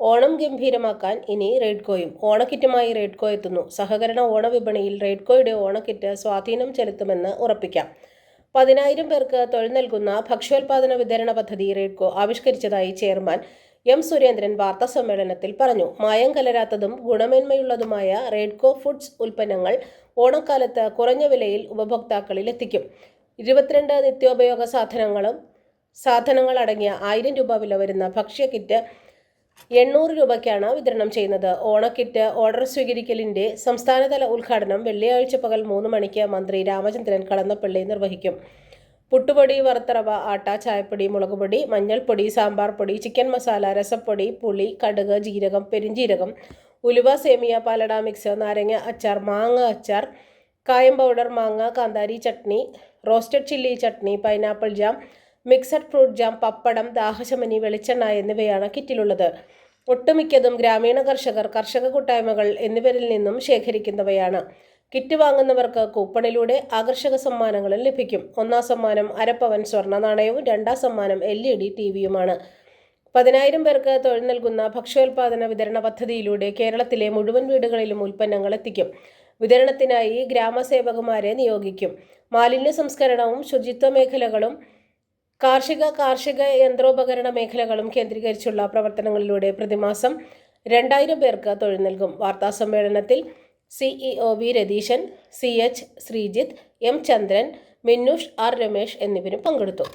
ഓണം ഗംഭീരമാക്കാൻ ഇനി റെയ്ഡ്കോയും ഓണക്കിറ്റുമായി റെയ്ഡ്കോ എത്തുന്നു. സഹകരണ ഓണവിപണിയിൽ റെയ്ഡ്കോയുടെ ഓണക്കിറ്റ് സ്വാധീനം ചെലുത്തുമെന്ന് ഉറപ്പിക്കാം. പതിനായിരം പേർക്ക് തൊഴിൽ നൽകുന്ന ഭക്ഷ്യോൽപാദന വിതരണ പദ്ധതി റെയ്ഡ്കോ ആവിഷ്കരിച്ചതായി ചെയർമാൻ എം സുരേന്ദ്രൻ വാർത്താ സമ്മേളനത്തിൽ പറഞ്ഞു. മായം കലരാത്തതും ഗുണമേന്മയുള്ളതുമായ റെയ്ഡ്കോ ഫുഡ്സ് ഉൽപ്പന്നങ്ങൾ ഓണക്കാലത്ത് കുറഞ്ഞ വിലയിൽ ഉപഭോക്താക്കളിൽ എത്തിക്കും. ഇരുപത്തിരണ്ട് നിത്യോപയോഗ സാധനങ്ങളും സാധനങ്ങൾ അടങ്ങിയ ആയിരം രൂപ വില വരുന്ന ഭക്ഷ്യ കിറ്റ് എണ്ണൂറ് രൂപയ്ക്കാണ് വിതരണം ചെയ്യുന്നത്. ഓണക്കിറ്റ് ഓർഡർ സ്വീകരിക്കലിന്റെ സംസ്ഥാനതല ഉദ്ഘാടനം വെള്ളിയാഴ്ച പകൽ മൂന്ന് മണിക്ക് മന്ത്രി രാമചന്ദ്രൻ കടന്നപ്പള്ളി നിർവഹിക്കും. പുട്ടുപൊടി വറുത്തറവ ആട്ട ചായപ്പൊടി മുളകുപൊടി മഞ്ഞൾപ്പൊടി സാമ്പാർ പൊടി ചിക്കൻ മസാല രസപ്പൊടി പുളി കടുക് ജീരകം പെരിഞ്ജീരകം ഉലുവ സേമിയ പാലട മിക്സ് നാരങ്ങ അച്ചാർ മാങ്ങ അച്ചാർ കായം പൗഡർ മാങ്ങ കാന്താരി chutney roasted chilli chutney pineapple jam mixed fruit jam pappadam ദാഹശമനി വെളിച്ചെണ്ണ എന്നിവയാണ് കിറ്റിലുള്ളത്. ഒട്ടുമിക്കതും ഗ്രാമീണ കർഷകർ കർഷക കൂട്ടായ്മകൾ എന്നിവരിൽ നിന്നും ശേഖരിക്കുന്നവയാണ്. കിറ്റ് വാങ്ങുന്നവർക്ക് കൂപ്പണിലൂടെ ആകർഷക സമ്മാനങ്ങളും ലഭിക്കും. ഒന്നാം സമ്മാനം അരപ്പവൻ സ്വർണ നാണയവും രണ്ടാം സമ്മാനം എൽ ഇ ഡി ടി വിയുമാണ്. പതിനായിരം പേർക്ക് തൊഴിൽ നൽകുന്ന ഭക്ഷ്യോൽപാദന വിതരണ പദ്ധതിയിലൂടെ കേരളത്തിലെ മുഴുവൻ വീടുകളിലും ഉൽപ്പന്നങ്ങൾ എത്തിക്കും. വിതരണത്തിനായി ഗ്രാമസേവകന്മാരെ നിയോഗിക്കും. മാലിന്യ സംസ്കരണവും ശുചിത്വ മേഖലകളും കാർഷിക കാർഷിക യന്ത്രോപകരണ മേഖലകളും കേന്ദ്രീകരിച്ചുള്ള പ്രവർത്തനങ്ങളിലൂടെ പ്രതിമാസം രണ്ടായിരം പേർക്ക് തൊഴിൽ നൽകും. വാർത്താ സമ്മേളനത്തിൽ CEO V Ratheeshan C H Sreejith M Chandran Minnush R Ramesh എന്നിവരും പങ്കെടുത്തു.